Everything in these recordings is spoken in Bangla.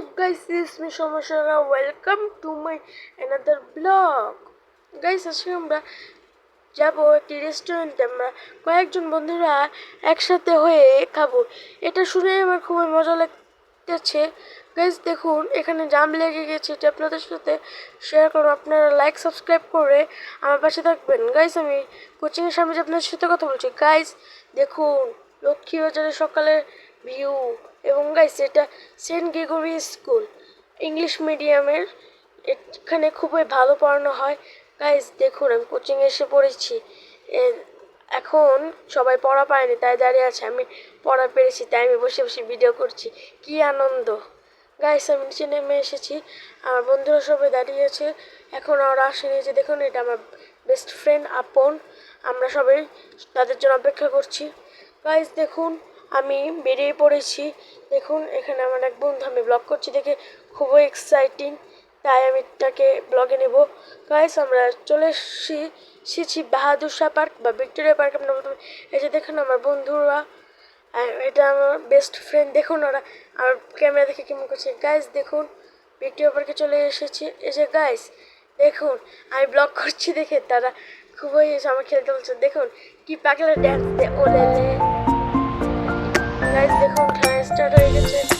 guys, this is me Somashara. Welcome to my another vlog. Guys, আজকে আমরা যাব একটি রেস্টুরেন্টে আমরা কয়েকজন বন্ধুরা একসাথে হয়ে খাব। এটা শুনে আমার খুবই মজা লাগতেছে। গাইজ দেখুন এখানে জাম লেগে গেছে। এটা আপনাদের সাথে শেয়ার করুন আপনারা লাইক সাবস্ক্রাইব করে আমার পাশে থাকবেন। গাইজ আমি কোচিংয়ের সামনে যে আপনাদের সাথে কথা বলছি। গাইজ দেখুন লক্ষ্মীবাজারের সকালের ভিউ এবং গাইস এটা সেন্ট গ্রেগরি স্কুল ইংলিশ মিডিয়ামের এখানে খুবই ভালো পড়ানো হয়। গাইস দেখুন, আমি কোচিংয়ে এসে পড়েছি। এখন সবাই পড়া পায়নি তাই দাঁড়িয়ে আছে। আমি পড়া পেরেছি, তাই আমি বসে বসে ভিডিও করছি। কি আনন্দ। গাইস আমি নিচে নেমে এসেছি। আমার বন্ধুরা সবাই দাঁড়িয়ে আছে। এখন ওরা আসেনি যে দেখুন, এটা আমার বেস্ট ফ্রেন্ড আপন। আমরা সবাই তাদের জন্য অপেক্ষা করছি। গাইস দেখুন আমি বেরিয়ে পড়েছি। দেখুন, এখানে আমার এক বন্ধু, আমি ব্লগ করছি দেখে খুবই এক্সাইটিং তাই আমি তাকে ব্লগে নেব। গাইস আমরা চলে এসেছি এসেছি বাহাদুর শাহ পার্ক বা ভিক্টোরিয়া পার্ক আপনার এই যে দেখুন আমার বন্ধুরা এটা আমার বেস্ট ফ্রেন্ড দেখুন ওরা আমার ক্যামেরা দেখে কেমন করছে? গাইস দেখুন, ভিক্টোরিয়া পার্কে চলে এসেছি। এই যে গাইস দেখুন, আমি ব্লগ করছি দেখে তারা খুবই আমার খেলতে বলছে। দেখুন, কি পাগলা ড্যান্স দে ওলে গাইস দেখুন খেলা স্টার্ট হয়ে গেছে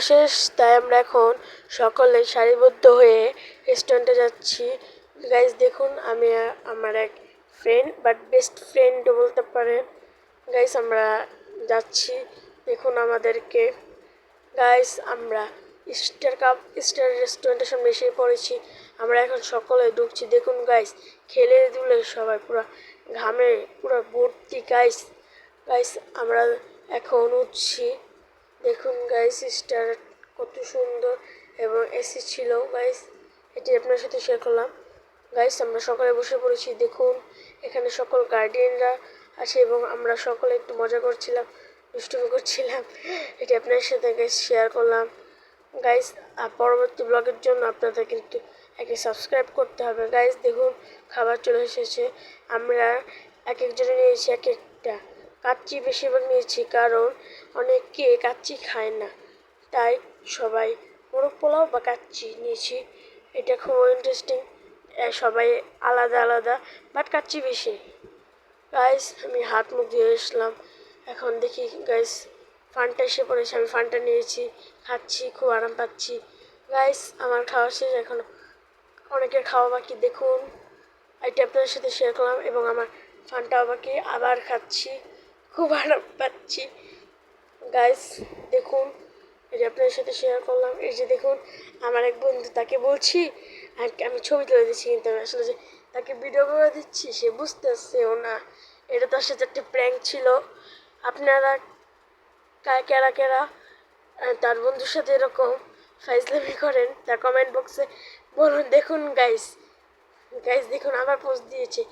খেলাধুলা শেষ তাই আমরা এখন সকলে সারিবদ্ধ হয়ে রেস্টুরেন্টে যাচ্ছি। গাইস দেখুন, আমি আমার এক ফ্রেন্ড বাট বেস্ট ফ্রেন্ডও বলতে পারেন গাইস আমরা যাচ্ছি। দেখুন আমাদেরকে। গাইস আমরা স্টার কাপ স্টার রেস্টুরেন্টের সামনে এসে পড়েছি। আমরা এখন সকলে ঢুকছি। দেখুন গাইস খেলে দুলে সবাই পুরো ঘামে, পুরো ভর্তি। গাইস গাইস আমরা এখন উঠছি। দেখুন গাইস স্টার কত সুন্দর এবং এসি ছিল গাইস এটি আপনার সাথে শেয়ার করলাম। গাইস আমরা সকালে বসে পড়েছি, দেখুন, এখানে সকল গার্ডিয়ানরা আছে এবং আমরা সকলে একটু মজা করছিলাম, দুষ্টুমি করছিলাম। এটি আপনার সাথে গাইস শেয়ার করলাম। গাইস পরবর্তী ব্লগের জন্য আপনাদের কিন্তু একে সাবস্ক্রাইব করতে হবে। গাইস দেখুন, খাবার চলে এসেছে। আমরা এক একজনে নিয়েছি এক একটা কাচ্চি বেশিরভাগ নিয়েছি, কারণ অনেকে কাচ্চি খায় না। তাই সবাই মোরগ পোলাও বা কাচ্চি নিয়েছি। এটা খুব ইন্টারেস্টিং সবাই আলাদা আলাদা বাট কাচ্চি বেশি। গাইস আমি হাত মুখ ধুয়ে এসলাম এখন দেখি গাইস ফানটা এসে পড়েছে, আমি ফানটা নিয়েছি, খাচ্ছি, খুব আরাম পাচ্ছি। গাইস আমার খাওয়া শেষ, এখন অনেকের খাওয়া বাকি, দেখুন। এটা আপনাদের সাথে শেয়ার করলাম, এবং আমার ফানটাও বাকি, আবার খাচ্ছি। খুব আরাম পাচ্ছি। গাইস দেখুন, এই যে আপনাদের সাথে শেয়ার করলাম, এই যে দেখুন, আমার এক বন্ধু তাকে বলছি, আর আমি ছবি তুলে দিচ্ছি কিন্তু আমি আসলে যে তাকে ভিডিও করে দিচ্ছি, সে বুঝতেছেও না। এটা তার সাথে একটা প্র্যাঙ্ক ছিল। আপনারা কার, কেরা কেরা তার বন্ধুর সাথে এরকম ফাইজলামি করেন, তার কমেন্ট বক্সে বলুন, দেখুন গাইস গাইস দেখুন আবার পোস্ট দিয়েছে।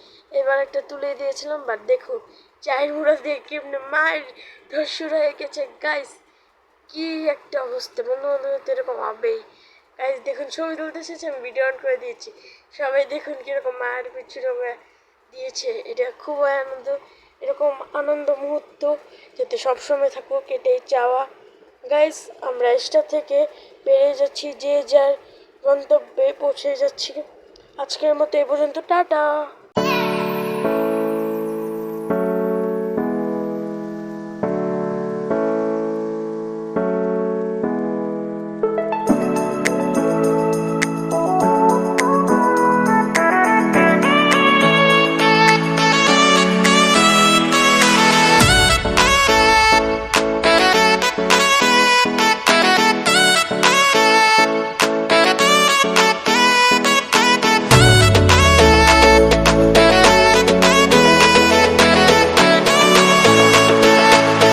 এবার একটা তুলে দিয়েছিলাম বাট দেখুন চায়ের মুড়া দিয়ে কেমনে মায়ের ধর্ষুর হয়ে গেছে গাইস কি একটা অবস্থা। বন্ধু বান্ধব তো এরকম হবেই গাইস দেখুন, ছবি তুলতে এসেছে, আমি ভিডিও অন করে দিয়েছি। সবাই দেখুন কীরকম মায়ের পিছু দিয়েছে। এটা খুব আনন্দ, এরকম আনন্দ মুহূর্ত, যাতে সবসময় থাকুক, এটাই চাওয়া। গাইস আমরা স্টার থেকে বেরিয়ে যাচ্ছি, যে যার গন্তব্যে পৌঁছে যাচ্ছি। আজকের মতো এই পর্যন্ত, টাটা!